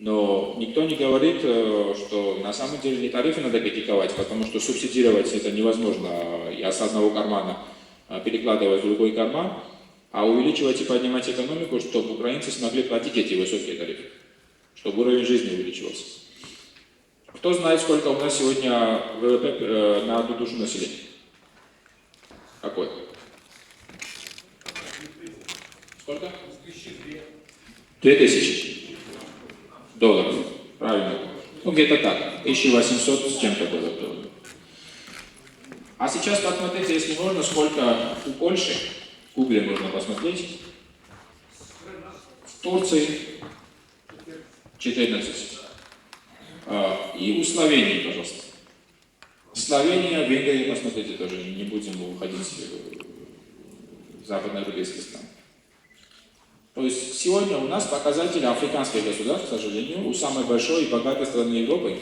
Но никто не говорит, э, что на самом деле не тарифы надо критиковать, потому что субсидировать это невозможно и с одного кармана а, перекладывать в другой карман, а увеличивать и поднимать экономику, чтобы украинцы смогли платить эти высокие тарифы, чтобы уровень жизни увеличивался. Кто знает, сколько у нас сегодня ВВП э, на одну душу населения? Какой? Сколько? Две тысячи. Ну, где-то так. 1800 с чем-то было долларов. А сейчас посмотрите, если можно, сколько у Польши, в Гугле можно посмотреть, в Турции 14. А, И у Словении, пожалуйста. Словения, Венгрия, посмотрите тоже, не будем уходить в западноевропейские страны. То есть сегодня у нас показатели африканских государств, к сожалению, у самой большой и богатой страны Европы,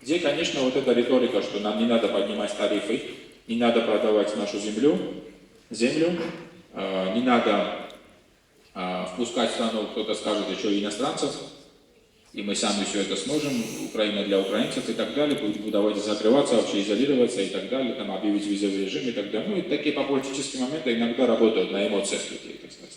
где, конечно, вот эта риторика, что нам не надо поднимать тарифы, не надо продавать нашу землю, землю, э, не надо э, впускать в страну, кто-то скажет, еще иностранцев, и мы сами все это сможем, Украина для украинцев и так далее, будем давайте закрываться, вообще изолироваться и так далее, там объявить визовый режим и так далее. Ну и такие популистические моменты иногда работают на эмоциях людей, так сказать.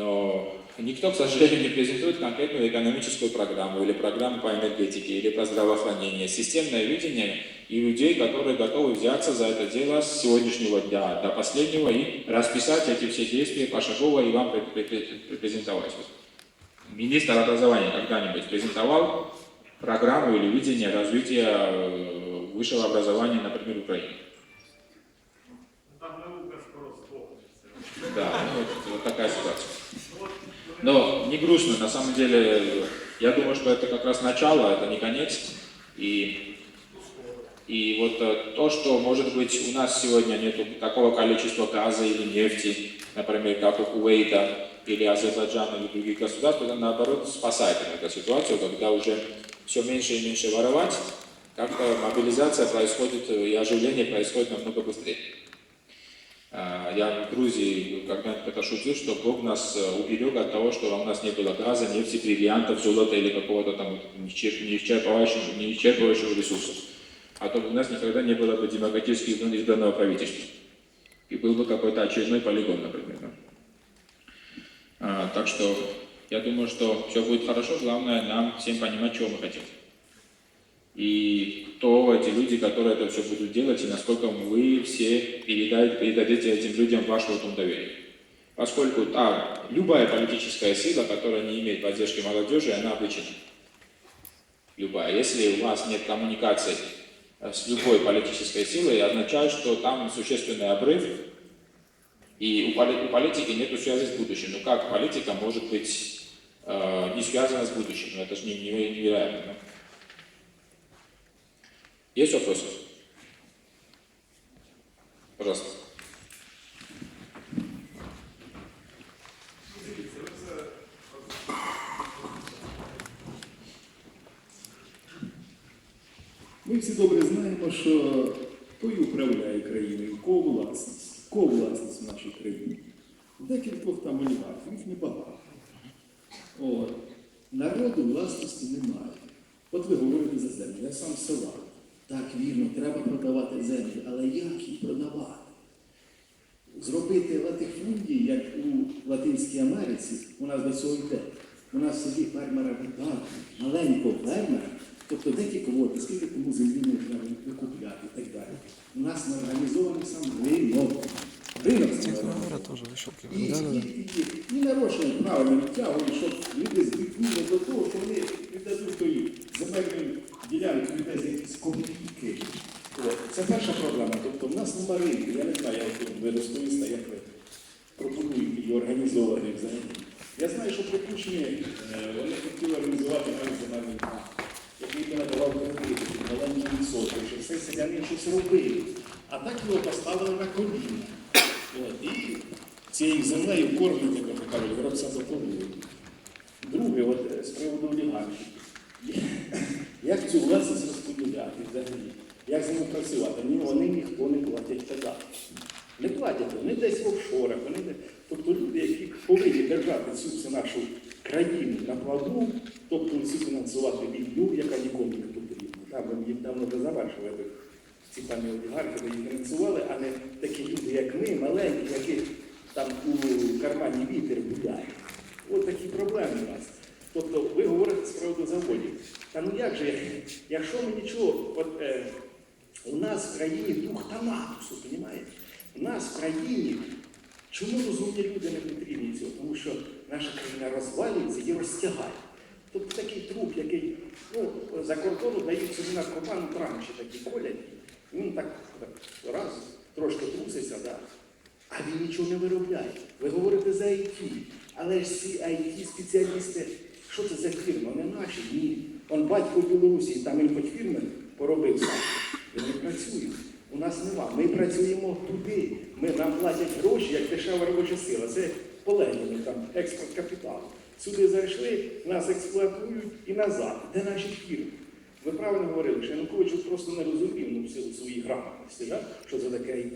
Но никто, к сожалению, не презентует конкретную экономическую программу или программу по энергетике или по здравоохранению. Системное видение и людей, которые готовы взяться за это дело с сегодняшнего дня до последнего и расписать эти все действия пошагово и вам пре- пре- пре- презентовать. Министр образования когда-нибудь презентовал программу или видение развития э, высшего образования, например, Украины? Наука скоро сдохнет. Да, ну, вот, вот такая ситуация. Но не грустно, на самом деле, я думаю, что это как раз начало, это не конец. И, и вот э, то, что, может быть, у нас сегодня нет такого количества газа или нефти, например, как у Кувейта или Азербайджана или других государств, это наоборот спасает иногда ситуацию, когда уже все меньше и меньше воровать, как-то мобилизация происходит и оживление происходит намного быстрее. А, Я в Грузии когда-нибудь это шутил, что Бог нас э, уберег от того, что у нас не было газа, нефти, бриллиантов, золота или какого-то там неисчерп- неисчерпывающего, неисчерпывающего ресурса. А то у нас никогда не было бы демократически избранного правительства. И был бы какой-то очередной полигон, например. да. А, так что я думаю, что все будет хорошо. Главное нам всем понимать, чего мы хотим. И кто эти люди, которые это все будут делать, и насколько вы все передадите этим людям ваш вот доверие. Поскольку та, любая политическая сила, которая не имеет поддержки молодежи, она обречена. Любая. Если у вас нет коммуникации э, с любой политической силой, означает, что там существенный обрыв, и у, поли- у политики нет связи с будущим. Ну как политика может быть э, не связана с будущим? Ну это же не- не- невероятно. Есть вопросы? Пожалуйста. Ми всі добре знаємо, що той управляє країною, кого власність, кого власність в нашій країні. Декількох там олігархів, їх небагато. От. Народу власності немає. От ви говорите за землю, я сам села. Так, вірно, треба продавати землю, але як їх продавати? Зробити латифундії, як у Латинській Америці, у нас до цього йде. У нас селі фермера так, маленького фермера, тобто де ті квоти, скільки кому землі можна викупляти і так далі. У нас не організований сам ринок. Ринок не. І, і, і, і нарощено правильно відтягують, щоб люди збігнули до того, що вони віддадуть тої земельної ділянки людей якісь копійки. Це перша проблема. Тобто в нас нема ринку. Я не знаю, як ви розповісти, як ви пропонуєте її організовані взагалі. Я знаю, що припущені е, вони хотіли організувати навіть земельний банк, який би надавав кредити, маленькі відсотки, що все селяни щось робили. А так його поставили на коліна. І цією землею кормить, як кажуть, гробця за. Друге, от, з приводу олігархів. Цю власність розподіляти взагалі? Як з ними працювати? Ні, вони ніхто не платять податки. Не платять, вони десь в офшорах, вони де- тобто люди, які повинні держати цю нашу країну на плаву, тобто всі фінансувати війну, яка нікому не потрібна. Там вони їх давно би завершили ці пані олігархи, їх фінансували, а не такі люди, як ми, маленькі, які там у кармані вітер гуляє. От такі проблеми у нас. Тобто ви говорите з приводу заводів. Та ну як же, якщо ми нічого, от, е, у нас в країні дух Танатусу, розумієте? У нас в країні, чому розумні люди не потрібні цього? Тому що наша країна розвалюється і розтягає. Тобто такий труп, який ну, за кордону дають собі наркоману транші такі колять, він так, так раз трошки труситься, да, а він нічого не виробляє. Ви говорите за IT, але ж ці IT-спеціалісти, що це за фірма? Вони наші? Ні. Он батько в Білорусі, там він хоч фірми поробив сам. Він не працює. У нас нема. Ми працюємо туди. Ми, нам платять гроші, як дешева робоча сила. Це полегені, там, експорт капіталу. Сюди зайшли, нас експлуатують і назад. Де наші фірми? Ви правильно говорили, що Янукович просто не розумів ну, в силу своєї грамотності, да? що це таке IT.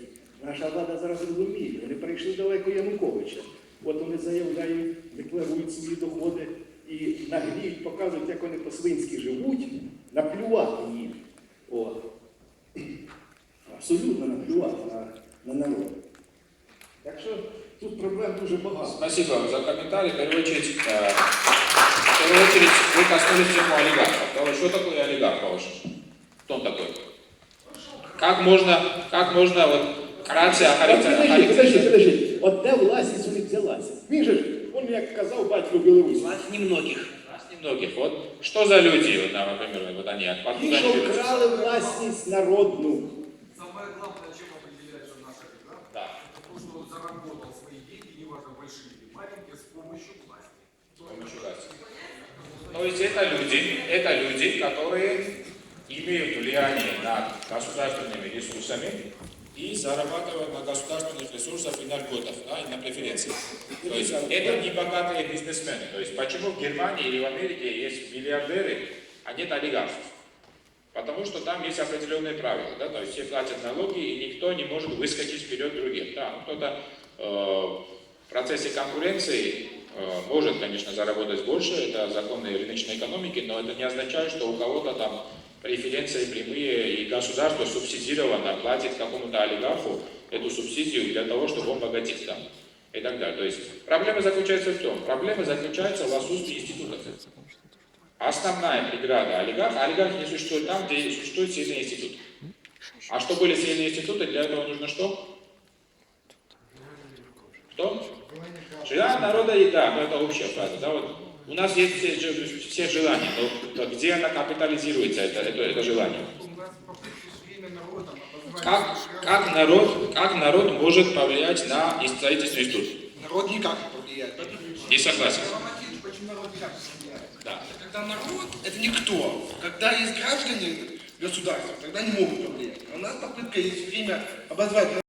Наша влада зараз розуміє, вони прийшли далеко Януковича. От вони заявляють, декларують свої доходи і нагліють, показують, як вони по-свинськи живуть, наплювати їм. От. Абсолютно наплювати на, на народ. Так що тут проблем дуже багато. Спасибо вам за комментарий. В первую очередь, э, в первую очередь вы коснулись тему олигархов. Что такое олигарх, по-вашему? Кто он такой? Как можно, как можно вот вкратце От Подожди, подожди, охарактеризовать? подожди. От де власність у них взялася? Він же, ж, він як казав батько Білорусі. Власть немногих. Нас немногих. Вот что за люди, вот, да, например, вот они, Ті, откуда що они берутся? вкрали власність народну. Самое главное, чем определяется наша игра, Да. это то, что он заработал свои деньги, неважно большие или маленькие, с помощью власти. С помощью власти. То есть это люди, это люди, которые имеют влияние над государственными ресурсами и зарабатывают на государственных ресурсах и на льготах, да, и на преференциях. То есть это не богатые бизнесмены. То есть почему в Германии или в Америке есть миллиардеры, а нет олигархов? Потому что там есть определенные правила, да, то есть все платят налоги, и никто не может выскочить вперед других. Да, ну, кто-то э, в процессе конкуренции э, может, конечно, заработать больше, это законы рыночной экономики, но это не означает, что у кого-то там преференции прямые и государство субсидированно платит какому-то олигарху эту субсидию для того, чтобы он богател там и так далее. То есть проблема заключается в чем? Проблема заключается в отсутствии института. Основная преграда олигарха, олигарх не существует там, где существует сильный институт. А что были сильные институты, для этого нужно что? Кто? Желание народа и да, но это общая фраза. Да, вот у нас есть все, все желания, но где она капитализируется, это, это, это желание? Как, как, народ, как народ может повлиять на строительный институт? Народ никак не повлияет. Не согласен. Не? Да. Когда народ – это никто. Когда есть граждане государства, тогда они могут повлиять. А у нас попытка есть время обозвать